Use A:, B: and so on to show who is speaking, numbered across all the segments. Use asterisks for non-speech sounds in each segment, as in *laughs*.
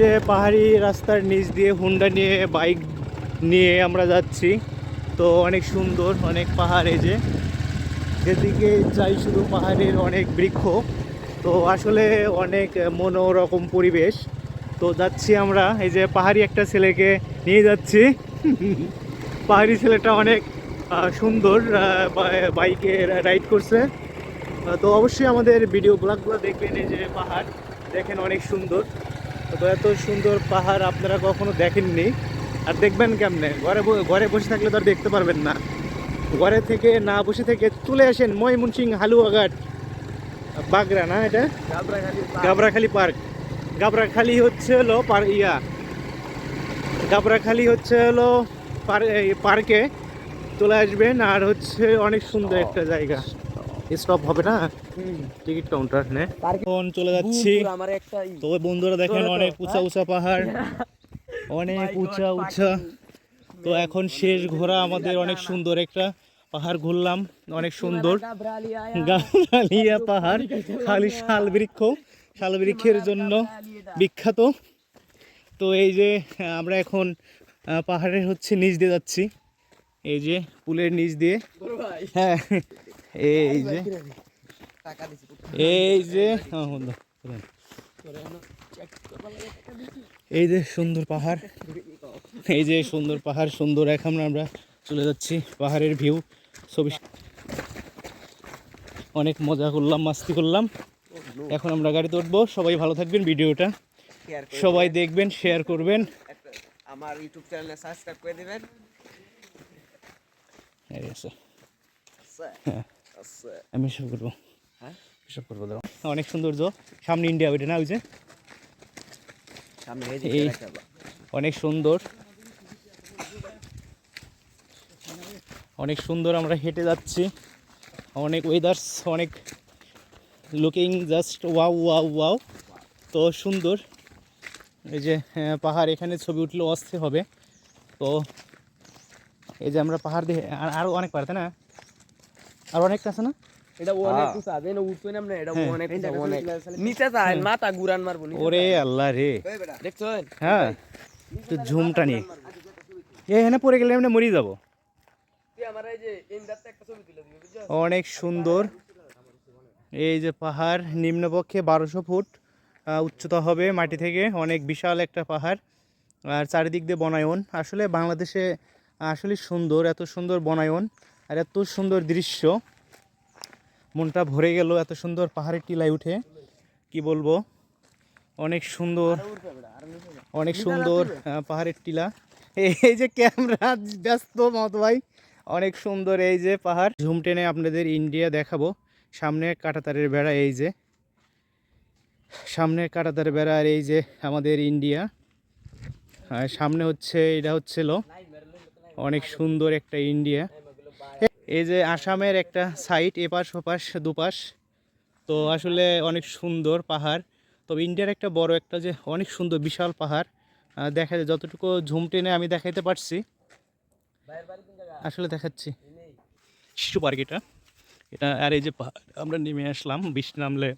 A: যে পাহাড়ি রাস্তার নিচ দিয়ে হুন্ডা নিয়ে, বাইক নিয়ে আমরা যাচ্ছি। তো অনেক সুন্দর, অনেক পাহাড় এই যে। যেদিকে যাই শুধু পাহাড়ের অনেক বৃক্ষ। তো আসলে অনেক মনোরকম পরিবেশ। তো যাচ্ছি আমরা, এই যে পাহাড়ি একটা ছেলেকে নিয়ে যাচ্ছি। পাহাড়ি ছেলেটা অনেক সুন্দর বাইকে রাইড করছে। তো অবশ্যই আমাদের ভিডিও ব্লগগুলো দেখবেন এই যে পাহাড়, দেখেন অনেক সুন্দর। তো এত সুন্দর পাহাড় আপনারা কখনো দেখেননি। আর দেখবেন কেমনে? ঘরে ঘরে বসে থাকলে তো আর দেখতে পারবেন না। ঘরে থেকে না বসে থেকে চলে আসেন ময়মনসিং হালুয়াঘাট। বাগরা না এটা? গাবরাখালি পার্ক। গাবরাখালি হচ্ছে হলো পার ইয়া। গাবরাখালি হচ্ছে হলো পার- পার্কে চলে আসবেন আর হচ্ছে অনেক সুন্দর একটা জায়গা। স্টপ হবে না? টিকিট কাউন্টার নে। এখন চলে যাচ্ছি।
B: আমার একটা ই-
A: তো বন্ধুরা দেখেন অনেক উঁচা উঁচা পাহাড়। অনেক উঁচা উঁচা। তো এখন শেষ ঘোরা আমাদের অনেক সুন্দর একটা পাহাড় ঘুরলাম। অনেক সুন্দর। গালিয়া পাহাড়। খালি শাল বৃক্ষ। শাল বৃক্ষের জন্য বিখ্যাত। তো এই যে আমরা এখন পাহাড়ের হচ্ছে নিচ দিয়ে যাচ্ছি। এই যে পুলের নিচ দিয়ে। হ্যাঁ। এই যে। এই যে। হ্যাঁ। এই যে সুন্দর পাহাড়। এই যে সুন্দর পাহাড় সুন্দর এখন আমরা চলে যাচ্ছি পাহাড়ের ভিউ ছবি অনেক মজা করলাম মাস্তি করলাম। এখন আমরা গাড়িতে উঠবো। সবাই ভালো থাকবেন ভিডিওটা। সবাই দেখবেন শেয়ার করবেন।
B: আমার ইউটিউব চ্যানেলে সাবস্ক্রাইব করে দিবেন।
A: হ্যাঁ। আমি সব করব।
B: হ্যাঁ?
A: সব করব দাও অনেক সৌন্দর্য। সামনে ইন্ডিয়া ওইটা না ওই যে?
B: সামনে এই
A: অনেক সুন্দর। অনেক সুন্দর আমরা হেঁটে যাচ্ছি। অনেক ওয়েদার্স অনেক looking just wow wow wow তো সুন্দর। এই যে আহ, পাহাড় এখানে ছবি উঠলে অস্থির হবে। তো এই যে আমরা পাহাড় দিয়ে আর- আরও অনেক পাহাড় তাই না? আর অনেক আছে না?
B: এটা অনেক
A: হ্যাঁ।
B: উঁচা দেন উঠবে না এটা। অনেক অনেক। নিচে যায় মাথা গুরান মারবো
A: ওরে আল্লাহ রে।
B: দেখছেন
A: তো ঝুমটা নিয়ে। এখানে পড়ে গেলে যাব।
B: তুই আমার এই যে ইন্দারতে একটা ছবি তুলে দিবি বুঝছ?
A: অনেক সুন্দর। এই যে পাহাড় নিম্নপক্ষে বারোশো ফুট উচ্চতা হবে মাটি থেকে। অনেক বিশাল একটা পাহাড়। আর চারিদিক দিয়ে বনায়ন। আসলে বাংলাদেশে আসলে সুন্দর এত সুন্দর বনায়ন। আর এত সুন্দর দৃশ্য। মনটা ভরে গেল, এত সুন্দর পাহাড়ের টিলায় উঠে। কি বলব? অনেক সুন্দর অনেক সুন্দর পাহাড়ের টিলা। এই যে ক্যামেরা, ব্যস্ত মত ভাই। অনেক সুন্দর এই যে পাহাড়। ঝুম টেনে আপনাদের ইন্ডিয়া দেখাবো। সামনে কাটাতারের বেড়া এই যে। সামনে কাটাতারের বেড়া আর এই যে আমাদের ইন্ডিয়া। সামনে হচ্ছে, এটা হচ্ছিল অনেক সুন্দর একটা ইন্ডিয়া। এই যে আসামের একটা সাইট এপাশ ওপাশ, দুপাশ। তো আসলে অনেক সুন্দর পাহাড়। তবে ইন্ডিয়ার একটা বড় একটা যে অনেক সুন্দর বিশাল পাহাড় দেখা যায় যতটুকু ঝুম টেনে আমি দেখাইতে পারছি। আসলে দেখাচ্ছি। শিশু পার্ক এটা। এটা, আর এই যে আমরা নেমে আসলাম, বৃষ্টি নামলে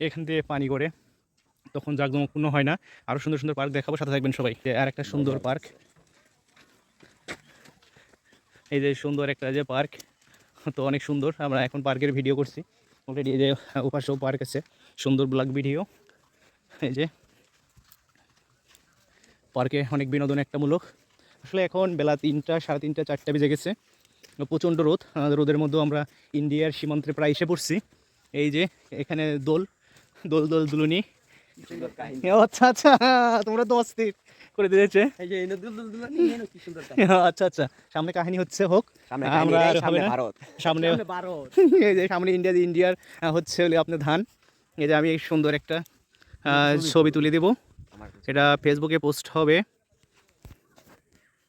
A: এখান থেকে পানি করে তখন জাঁকজমকপূর্ণ হয় না। আরও সুন্দর সুন্দর পার্ক দেখাবো, সাথে থাকবেন সবাই। আর একটা সুন্দর পার্ক। এই যে সুন্দর একটা যে পার্ক তো অনেক সুন্দর। আমরা এখন পার্কের ভিডিও করছি। অলরেডি এই যে উপাসেও পার্ক আছে সুন্দর ব্লগ ভিডিও এই যে পার্কে অনেক বিনোদন একটা মূলক। আসলে এখন বেলা তিনটা সাড়ে তিনটা চারটা বেজে গেছে। প্রচণ্ড রোদ। রোদের মধ্যেও আমরা ইন্ডিয়ার সীমান্তে প্রায় এসে পড়ছি। এই যে এখানে দোল দোল দোল দুলুনি।
B: সুন্দর
A: আচ্ছা আচ্ছা তোমরা তো অস্থির। করে দিয়েছে। *laughs* আচ্ছা আচ্ছা। সামনে কাহিনী হচ্ছে হোক।
B: সামনে
A: আমরা
B: সামনে ভারত।
A: সামনে
B: সামনে *laughs*
A: এই যে সামনে ইন্ডিয়া ইন্ডিয়ার হচ্ছে আপনার ধান। এই যে আমি সুন্দর একটা ছবি তুলে দেব। এটা ফেসবুকে পোস্ট হবে।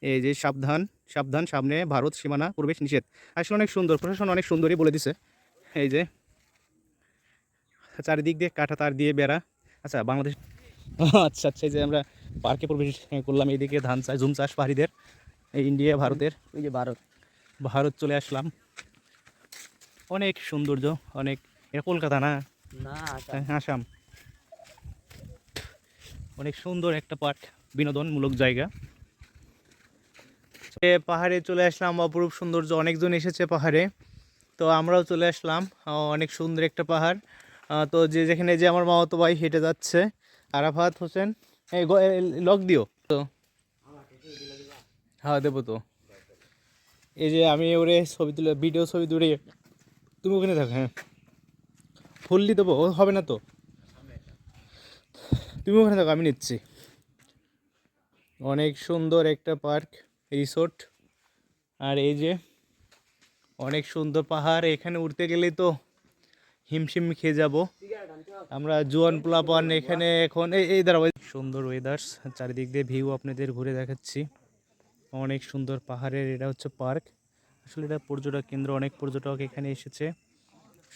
A: এই যে সাবধান সাবধান সামনে ভারত সীমানা প্রবেশ নিষেধ। আসলে অনেক সুন্দর প্রশাসন অনেক সুন্দরই বলে দিছে। এই যে চারিদিক দিয়ে কাঁটা তার দিয়ে বেড়া। আচ্ছা বাংলাদেশ *laughs* আচ্ছা আচ্ছা এই যে আমরা পার্কে প্রবেশ করলাম এদিকে ধান চাষ জুম চাষ পাহাড়িদের এই ইন্ডিয়া ভারতের।
B: ওই যে ভারত।
A: ভারত চলে আসলাম। অনেক সৌন্দর্য অনেক এটা কলকাতা না?
B: না
A: হ্যাঁ, আসাম। অনেক সুন্দর একটা পার্ক বিনোদনমূলক জায়গা। পাহাড়ে চলে আসলাম অপরূপ সৌন্দর্য অনেকজন এসেছে পাহাড়ে। তো আমরাও চলে আসলাম অনেক সুন্দর একটা পাহাড়। তো যে যেখানে যে আমার মামাতো ভাই হেঁটে যাচ্ছে আরাফাত হোসেন। এই লক দিও। তো হ্যাঁ দেবো তো। এই যে আমি ওরে ছবি তুলে ভিডিও ছবি তুলে, তুমি ওখানে থাকো হ্যাঁ। ফুললি দেবো, ও হবে না তো? তুমি ওখানে থাকো, আমি নিচ্ছি। অনেক সুন্দর একটা পার্ক, রিসোর্ট। আর এই যে, অনেক সুন্দর পাহাড়, এখানে উঠতে গেলেই তো হিমশিম খেয়ে যাব। আমরা জুয়ান পোলাপান এখানে এখন এই এই দাঁড়াবো সুন্দর ওয়েদার্স চারিদিক দিয়ে ভিউ আপনাদের ঘুরে দেখাচ্ছি। অনেক সুন্দর পাহাড়ের, এটা হচ্ছে পার্ক। আসলে এটা পর্যটক কেন্দ্র, অনেক পর্যটক এখানে এসেছে।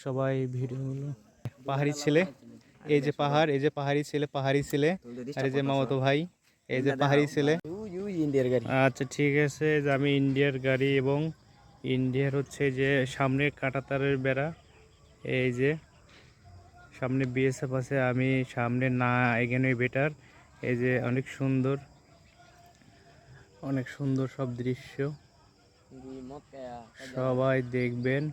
A: সবাই ভিডিওগুলো পাহাড়ি ছেলে, এই যে পাহাড়, এই যে পাহাড়ি ছেলে পাহাড়ি ছেলে, আর এই যে মামাতো ভাই, এই যে পাহাড়ি ছেলে। আচ্ছা ঠিক আছে, যে আমি ইন্ডিয়ার গাড়ি এবং ইন্ডিয়ার হচ্ছে যে সামনে কাঁটাতারের বেড়া। এই যে, সামনে বিএসএফ আছে, আমি সামনে না এগেনই বেটার এই যে, অনেক সুন্দর অনেক সুন্দর সব দৃশ্য। সবাই দেখবেন।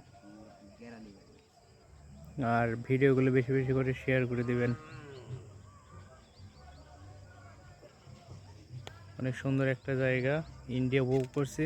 A: আর ভিডিওগুলো বেশি বেশি করে শেয়ার করে দিবেন। অনেক সুন্দর একটা জায়গা। ইন্ডিয়া বুক করছি।